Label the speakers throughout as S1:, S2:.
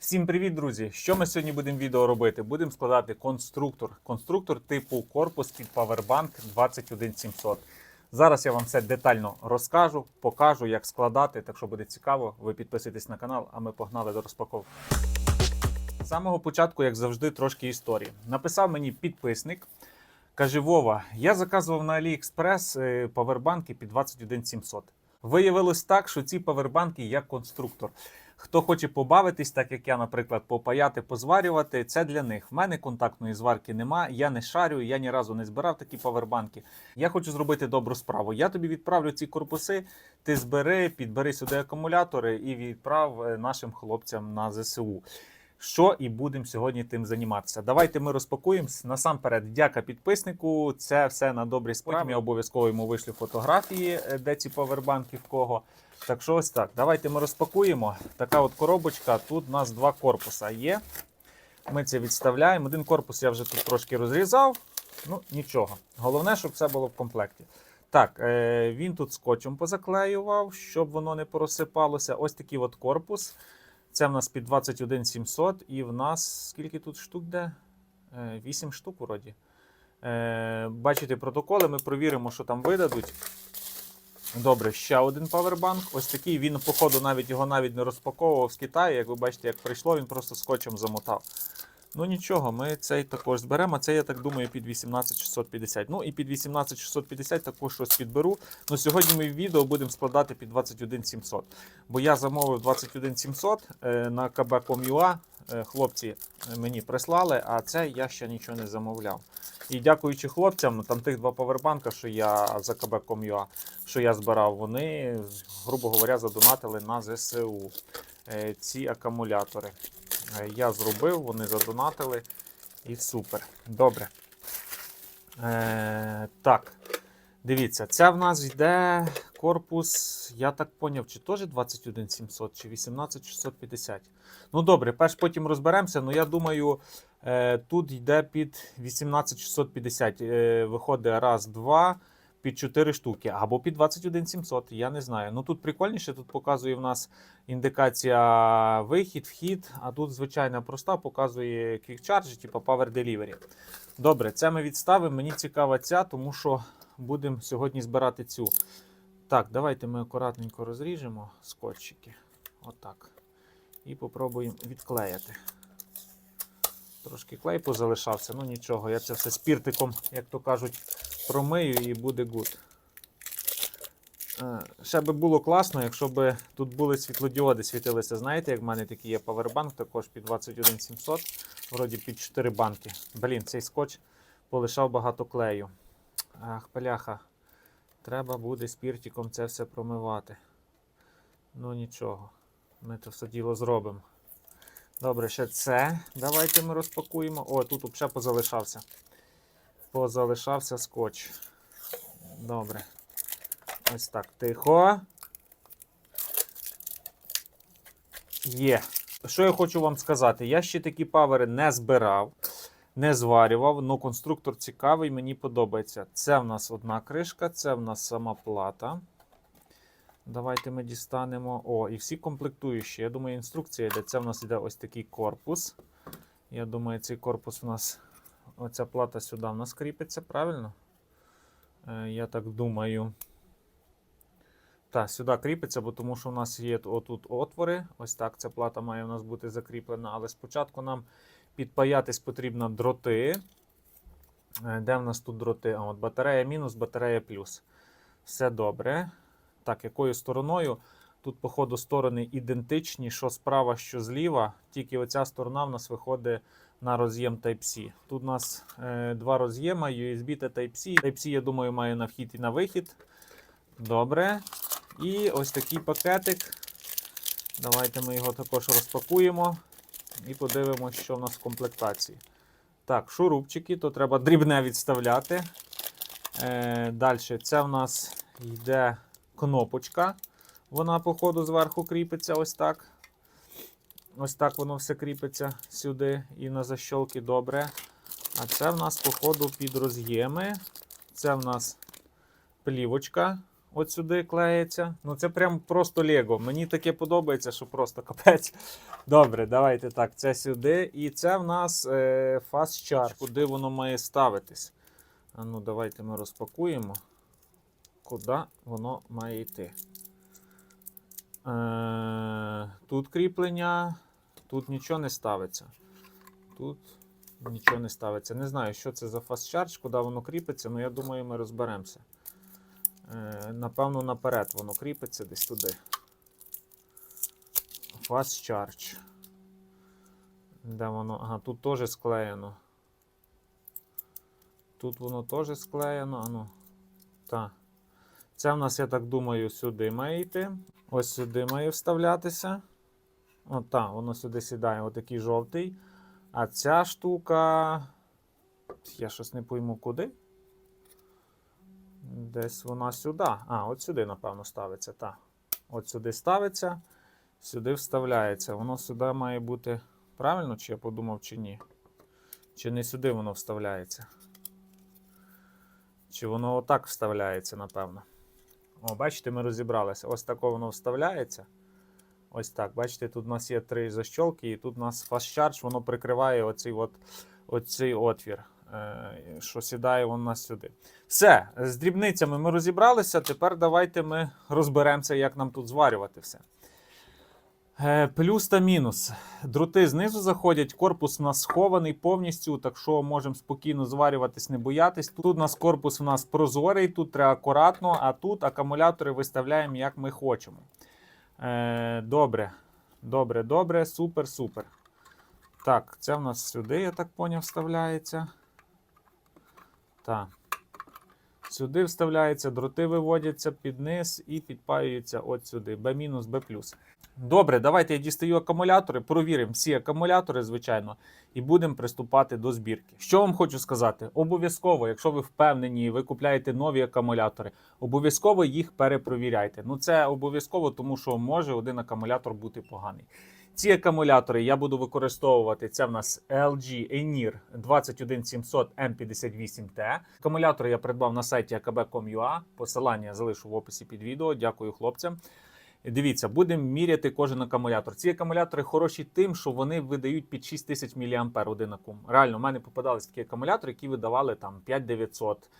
S1: Всім привіт, друзі! Що ми сьогодні будемо відео робити? Будемо складати конструктор. Конструктор типу корпус під Powerbank 21700. Зараз я вам все детально розкажу, покажу, як складати. Так що буде цікаво, ви підписуйтесь на канал, а ми погнали до розпаковки. З самого початку, як завжди, трошки історії. Написав мені підписник. Каже: Вова, я заказував на AliExpress е, павербанки під 21700. Виявилось так, що ці павербанки як конструктор. Хто хоче побавитись, так як я, наприклад, попаяти, позварювати, це для них. В мене контактної зварки нема, я не шарю, я ні разу не збирав такі павербанки. Я хочу зробити добру справу. Я тобі відправлю ці корпуси, ти збери, підбери сюди акумулятори і відправ е, нашим хлопцям на ЗСУ. Що і будемо сьогодні тим займатися. Давайте ми розпакуємось. Насамперед, дяка підписнику. Це все на добрій справі. Я обов'язково йому вишлю фотографії, е, де ці павербанки в кого. Так що ось так. Давайте ми розпакуємо. Така от коробочка. Тут у нас два корпуса є. Ми це відставляємо. Один корпус я вже тут трошки розрізав. Ну, нічого. Головне, щоб все було в комплекті. Так, е, він тут скотчем позаклеював, щоб воно не порозсипалося. Ось такий от корпус. Це в нас під 21700, і в нас скільки тут штук де? 8 штук вроді. Е, бачите протоколи, ми провіримо, що там видадуть. Добре, ще один павербанк. Ось такий він, походу, навіть його навіть не розпаковував з Китаю. Як ви бачите, як прийшло, він просто скотчем замотав. Ну нічого, ми цей також зберемо. Це, я так думаю, під 18650. Ну і під 18650 також щось підберу. Ну сьогодні ми відео будемо складати під 21700. Бо я замовив 21700 е, на kb.com.ua. Е, Хлопці мені прислали, а це я ще нічого не замовляв. І дякуючи хлопцям, там тих два павербанка, що я за kb.com.ua, що я збирав, вони, грубо говоря, задонатили на ЗСУ е, ці акумулятори. Е, Я зробив, вони задонатили і супер. Добре. Е, так, дивіться, це в нас йде корпус, я так поняв, чи теж 21700, чи 18650. Ну добре, перш потім розберемося. Ну я думаю, е, тут йде під 18650. Е, виходить раз, два. Під 4 штуки або під 21700, я не знаю. Ну тут прикольніше, тут показує в нас індикація вихід, вхід, а тут звичайна проста показує Quick Charge, типу Power Delivery. Добре, це ми відставимо. Мені цікава ця, тому що будемо сьогодні збирати цю. Так, давайте ми акуратненько розріжемо скотчики. Отак. І попробуємо відклеїти. Трошки клей позалишався, ну нічого, я це все спіртиком, як то кажуть, промию і буде гуд. Е, Ще би було класно, якщо б тут були світлодіоди, світилися. Знаєте, як в мене такий є павербанк, також під 21700, вроді під 4 банки. Блін, цей скотч полишав багато клею. Ах, паляха. Треба буде спіртиком це все промивати. Ну нічого, ми це все діло зробимо. Добре, ще це. Давайте ми розпакуємо. О, тут взагалі позалишався. Позалишався скотч. Добре. Ось так. Тихо. Є. Що я хочу вам сказати? Я ще такі павери не збирав, не зварював, але конструктор цікавий, мені подобається. Це в нас одна кришка, це в нас сама плата. Давайте ми дістанемо. О, і всі комплектуючі. Я думаю, інструкція йде. Це в нас йде ось такий корпус. Я думаю, цей корпус у нас. Оця плата сюди в нас кріпиться, правильно? Е, я так думаю. Так, сюди кріпиться, бо тому що у нас є отут отвори. Ось так ця плата має у нас бути закріплена. Але спочатку нам підпаятись потрібно дроти. Е, Де в нас тут дроти? От батарея мінус, батарея плюс. Все добре. Так, якою стороною? Тут, по ходу, сторони ідентичні, що справа, що зліва. Тільки оця сторона в нас виходить на роз'єм Type-C. Тут у нас е, два роз'єма, USB та Type-C. Type-C, я думаю, має на вхід і на вихід. Добре. І ось такий пакетик. Давайте ми його також розпакуємо і подивимося, що в нас в комплектації. Так, шурупчики, то треба дрібне відставляти. Е, Далі, це в нас йде кнопочка. Вона, по ходу, зверху кріпиться ось так. Ось так воно все кріпиться сюди і на защолки добре. А це в нас, по ходу, під роз'єми. Це в нас плівочка. От сюди клеїться. Ну це прям просто Лего. Мені таке подобається, що просто капець. Добре, давайте так. Це сюди. І це в нас е, Charge, куди воно має ставитись. А ну, давайте ми розпакуємо. Куди воно має йти. Е, тут кріплення, тут нічого не ставиться. Тут нічого не ставиться. Не знаю, що це за Charge, куди воно кріпиться, але я думаю, ми розберемося. Е, напевно, наперед воно кріпиться десь туди. Fast Charge. Де воно? Ага, тут теж склеєно. Тут воно теж склеєно. Ану. Так. Це в нас, я так думаю, сюди має йти. Ось сюди має вставлятися. От так, воно сюди сідає, отакий жовтий. А ця штука. Я щось не пойму куди. Десь вона сюди. А, от сюди, напевно, ставиться. Так. От сюди ставиться, сюди вставляється. Воно сюди має бути правильно, чи я подумав, чи ні. Чи не сюди воно вставляється? Чи воно отак вставляється, напевно. О, бачите, ми розібралися. Ось тако воно вставляється. Ось так. Бачите, тут у нас є три защолки, і тут у нас Charge, воно прикриває оцей, от, оцей отвір, що сідає нас сюди. Все, з дрібницями ми розібралися. Тепер давайте ми розберемося, як нам тут зварювати все. Е, Плюс та мінус. Дроти знизу заходять, корпус у нас схований повністю, так що можемо спокійно зварюватись, не боятись. Тут у нас корпус у нас прозорий, тут треба акуратно, а тут акумулятори виставляємо як ми хочемо. Е, Добре, добре, добре, супер, супер. Так, це в нас сюди, я так поняв, вставляється. Так. Сюди вставляється, дроти виводяться під низ і підпаюються от сюди. B-, B+. Добре, давайте я дістаю акумулятори, провіримо всі акумулятори, звичайно, і будемо приступати до збірки. Що вам хочу сказати? Обов'язково, якщо ви впевнені, ви купляєте нові акумулятори, обов'язково їх перепровіряйте. Ну це обов'язково, тому що може один акумулятор бути поганий. Ці акумулятори я буду використовувати. Це в нас LG Enir 21700 M58T. Акумулятори я придбав на сайті akb.com.ua. Посилання залишу в описі під відео. Дякую хлопцям. Дивіться, будемо міряти кожен акумулятор. Ці акумулятори хороші тим, що вони видають під 6000 мА один акум. Реально, в мене попадались такі акумулятори, які видавали там 5900.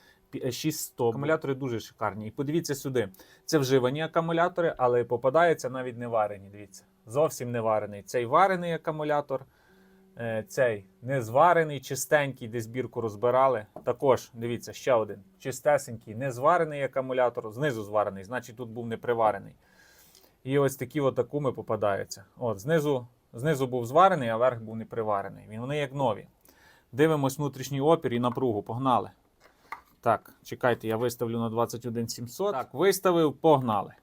S1: 6100. Акумулятори дуже шикарні. І подивіться сюди. Це вживані акумулятори, але попадаються навіть не варені. Дивіться, зовсім не варений. Цей варений акумулятор, е, цей не зварений, чистенький, де збірку розбирали. Також дивіться, ще один чистесенький, не зварений акумулятор, знизу зварений, значить тут був не приварений. І ось такі от акуми попадаються. От, знизу, знизу був зварений, а верх був не приварений. Він- Вони як нові. Дивимось внутрішній опір і напругу. Погнали. Так, чекайте, я виставлю на 21700. Так, виставив, погнали.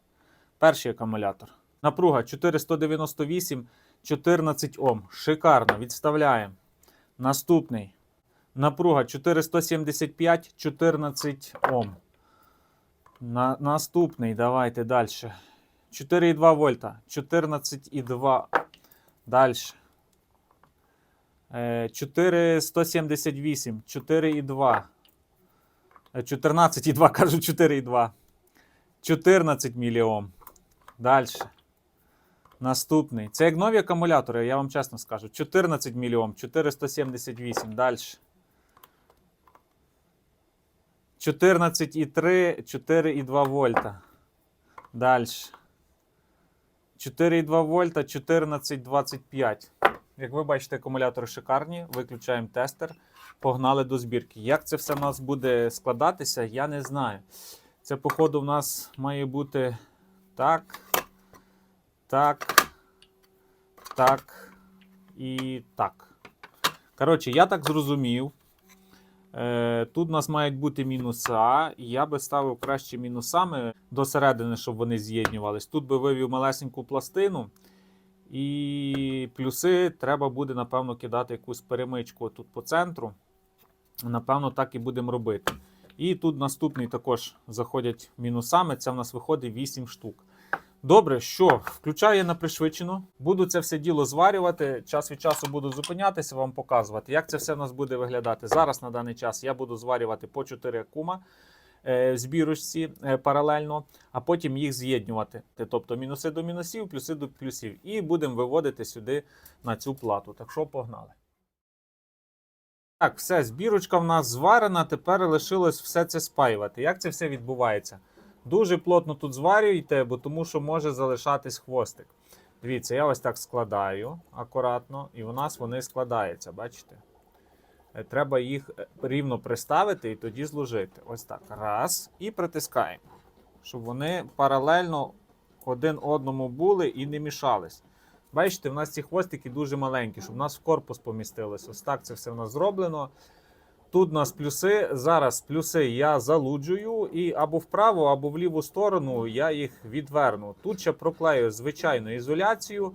S1: Перший акумулятор. Напруга 498, 14 Ом. Шикарно, відставляємо. Наступний. Напруга 475, 14 Ом. На, наступний, давайте далі. 4,2 вольта. 14,2. Далі. Е, 478, 4,2. Е, 14,2, кажу 4,2. 14 міліом. Далі. Наступний. Це як нові акумулятори, я вам чесно скажу. 14 мільйом, 478. Далі. 14,3, 4,2 вольта. Далі. 4,2 вольта, 14,25. Як ви бачите, акумулятори шикарні. Виключаємо тестер. Погнали до збірки. Як це все в нас буде складатися, я не знаю. Це, походу, в нас має бути так, так, так і так. Коротше, я так зрозумів. Е, Тут у нас мають бути мінуса, і я би ставив краще мінусами до середини, щоб вони з'єднювались. Тут би вивів малесеньку пластину. І плюси треба буде, напевно, кидати якусь перемичку тут по центру. Напевно, так і будемо робити. І тут наступний також заходять мінусами. Це в нас виходить 8 штук. Добре, що включаю я на пришвидшену. Буду це все діло зварювати. Час від часу буду зупинятися, вам показувати, як це все в нас буде виглядати. Зараз на даний час я буду зварювати по 4 акума. е, в збірочці е, паралельно, а потім їх з'єднувати. Тобто мінуси до мінусів, плюси до плюсів. І будемо виводити сюди на цю плату. Так що погнали. Так, все, збірочка в нас зварена. Тепер лишилось все це спаювати. Як це все відбувається? Дуже плотно тут зварюйте, бо тому що може залишатись хвостик. Дивіться, я ось так складаю акуратно, і у нас вони складаються, бачите? Е, Треба їх е, рівно приставити і тоді зложити. Ось так. Раз. І притискаємо, щоб вони паралельно один одному були і не мішались. Бачите, в нас ці хвостики дуже маленькі, щоб в нас в корпус помістилось. Ось так це все в нас зроблено. Тут у нас плюси. Зараз плюси я залуджую і або вправо, або в ліву сторону я їх відверну. Тут ще проклею звичайну ізоляцію,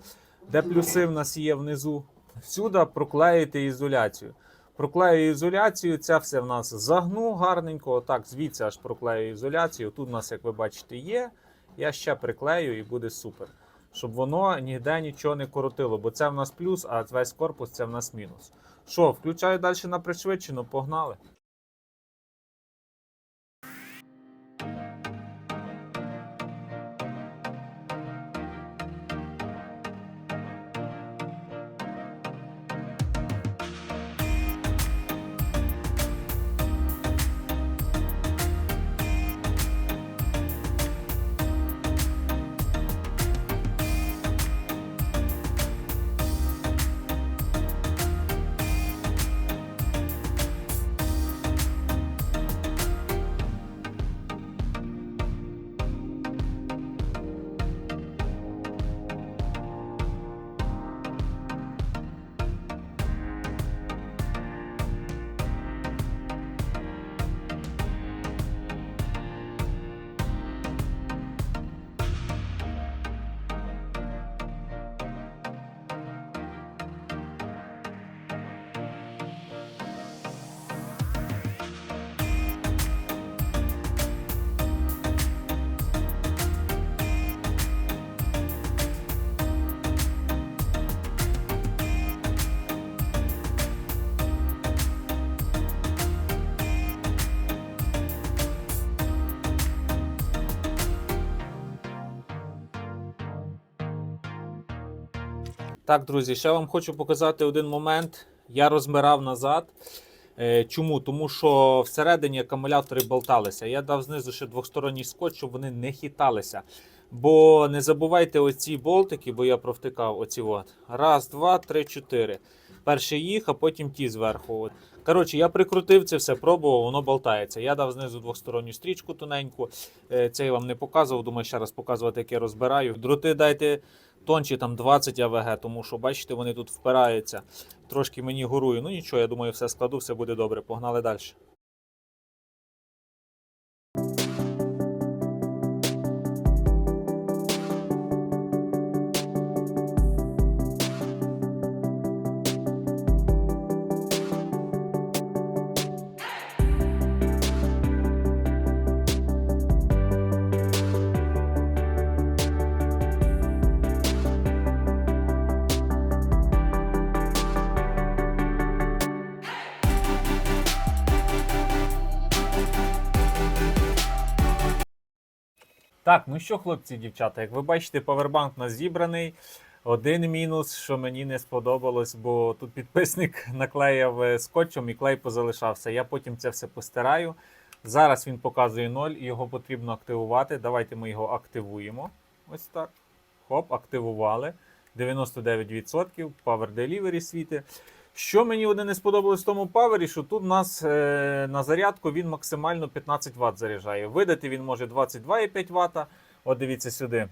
S1: де плюси в нас є внизу. Всюди проклеїти ізоляцію. Проклею ізоляцію, це все в нас загну гарненько. Отак, звідси аж проклею ізоляцію. Тут у нас, як ви бачите, є. Я ще приклею і буде супер. Щоб воно ніде нічого не коротило, бо це в нас плюс, а весь корпус це в нас мінус. Що, включаю далі на пришвидшену, погнали. Так, друзі, ще вам хочу показати один момент. Я розмирав назад. Е, Чому? Тому що всередині акумулятори болталися. Я дав знизу ще двосторонній скотч, щоб вони не хиталися. Бо не забувайте оці болтики, бо я провтикав оці от. Раз, два, три, чотири. Перший їх, а потім ті зверху. От. Коротше, я прикрутив це все, пробував, воно болтається. Я дав знизу двосторонню стрічку тоненьку. Е, Це я вам не показував. Думаю, ще раз показувати, як я розбираю. Дроти дайте тонші там 20 АВГ, тому що бачите, вони тут впираються. Трошки мені горує. Ну нічого, я думаю, все складу, все буде добре. Погнали далі. Так, ну що, хлопці дівчата, як ви бачите, павербанк у нас зібраний. Один мінус, що мені не сподобалось, бо тут підписник наклеїв е, скотчем і клей позалишався. Я потім це все постираю. Зараз він показує 0 його потрібно активувати. Давайте ми його активуємо. Ось так. Хоп, активували. 99% Power Delivery світи. Що мені один не сподобалось в тому павері, що тут у нас е, на зарядку він максимально 15 Вт заряджає. Видати він може 22,5 Вт. От дивіться сюди.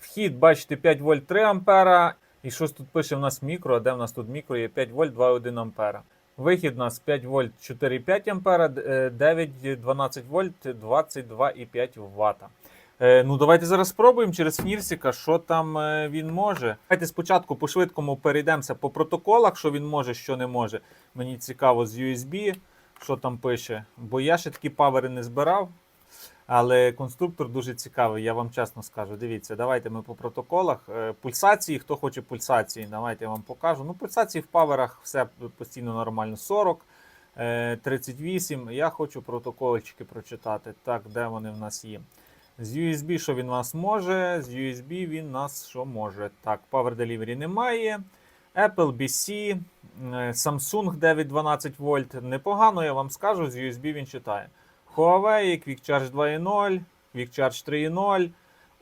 S1: Вхід, бачите, 5 вольт 3 ампера. І щось тут пише в нас мікро, а де в нас тут мікро є 5 вольт 2,1 ампера. Вихід у нас 5 вольт 4,5 ампера, 9-12 вольт 22,5 Вт. Е, ну, давайте зараз спробуємо через Фнірсіка, що там е, він може. Давайте спочатку по швидкому перейдемося по протоколах, що він може, що не може. Мені цікаво з USB, що там пише. Бо я ще такі павери не збирав. Але конструктор дуже цікавий, я вам чесно скажу. Дивіться, давайте ми по протоколах. Е, Пульсації, хто хоче пульсації, давайте я вам покажу. Ну, пульсації в паверах все постійно нормально. 40, Е, 38. Я хочу протокольчики прочитати. Так, де вони в нас є? З USB, що він нас може? З USB він нас що може? Так, Power Delivery немає. Apple BC, е, Samsung 912 вольт. Непогано, я вам скажу, з USB він читає. Huawei, Quick Charge 2.0, Quick Charge 3.0.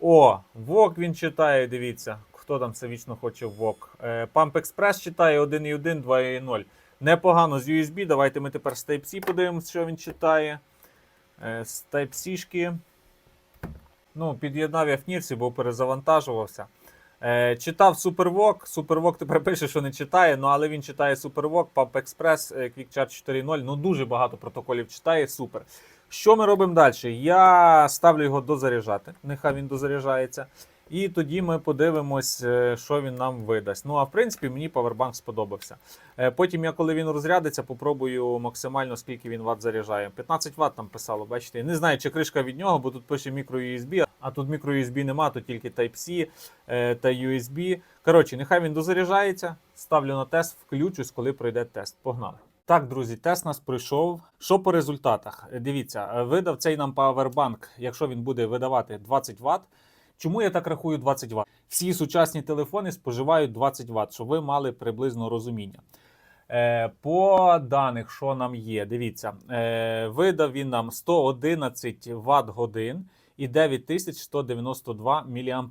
S1: О, VOOC він читає, дивіться. Хто там це вічно хоче VOOC. Е, Pump Express читає 1.1, 2.0. Непогано з USB. Давайте ми тепер з Type-C подивимося, що він читає. Е, З Type-C-шки. Ну, під'єднав я в Нірсі, бо перезавантажувався. Е, читав Супервок. Супервок тепер пише, що не читає, ну але він читає Супервок, Pump Express, е, 4.0. Ну дуже багато протоколів читає, супер. Що ми робимо далі? Я ставлю його дозаряджати. Нехай він дозаряджається. І тоді ми подивимось, е, що він нам видасть. Ну а в принципі мені Powerbank сподобався. Е, Потім я, коли він розрядиться, попробую максимально скільки він ватт заряджає. 15 Вт там писало, бачите. Не знаю, чи кришка від нього, бо тут пише microUSB, а тут microUSB нема, тут тільки Type-C е, та USB. Коротше, нехай він дозаряджається. Ставлю на тест, включусь, коли пройде тест. Погнали. Так, друзі, тест нас пройшов. Що по результатах? Дивіться, видав цей нам Powerbank, якщо він буде видавати 20 Вт. Чому я так рахую 20 Вт? Всі сучасні телефони споживають 20 Вт, щоб ви мали приблизно розуміння. Е, по даних, що нам є, дивіться, е, видав він нам 111 Вт годин і 9192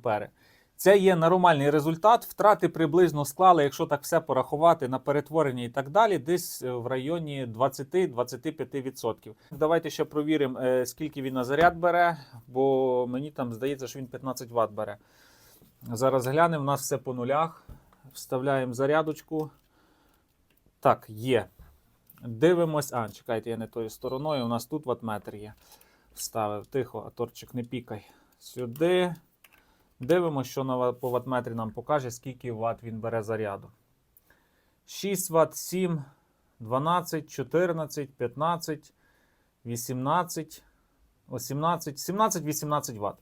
S1: мА. Це є нормальний результат. Втрати приблизно склали, якщо так все порахувати на перетворення і так далі, десь е, в районі 20-25%. Давайте ще провіримо, е, скільки він на заряд бере, бо мені там здається, що він 15 Вт бере. Зараз глянемо, у нас все по нулях. Вставляємо зарядочку. Так, є. Дивимось. А, чекайте, я не тою стороною. У нас тут ватметр є. Вставив тихо, а торчик не пікай. Сюди. Дивимося, що на по ватметрі нам покаже, скільки Вт він бере заряду. 6 Вт, 7, 12, 14, 15, 18, 18, 17, 18 Вт.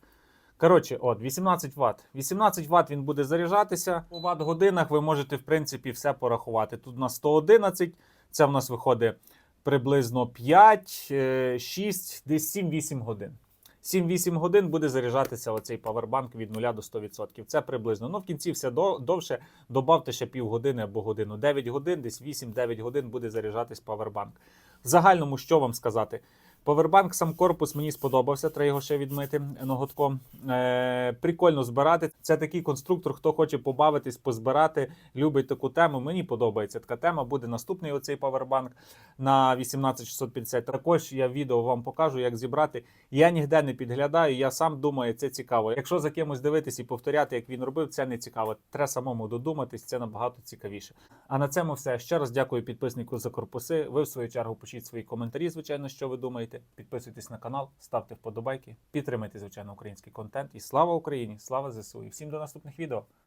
S1: Коротше, от, 18 Вт. 18 Вт він буде заряджатися. У Вт годинах ви можете, в принципі, все порахувати. Тут на 111, це в нас виходить приблизно 5, е, 6, десь 7-8 годин. 7-8 годин буде заряджатися оцей павербанк від 0 до 100%. Це приблизно. Ну, в кінці все до- довше. Добавте ще півгодини або годину. 9 годин, десь 8-9 годин буде заряджатись павербанк. В загальному, що вам сказати? Повербанк, сам корпус мені сподобався, треба його ще відмити ноготком. Е, прикольно збирати. Це такий конструктор, хто хоче побавитись, позбирати, любить таку тему. Мені подобається така тема. Буде наступний оцей павербанк на 18650. Також я відео вам покажу, як зібрати. Я ніде не підглядаю, я сам думаю, це цікаво. Якщо за кимось дивитись і повторяти, як він робив, це не цікаво. Треба самому додуматись, це набагато цікавіше. А на цьому все. Ще раз дякую підписнику за корпуси. Ви в свою чергу пишіть свої коментарі, звичайно, що ви думаєте. Підписуйтесь на канал, ставте вподобайки, підтримайте, звичайно, український контент. І слава Україні! Слава ЗСУ! І всім до наступних відео!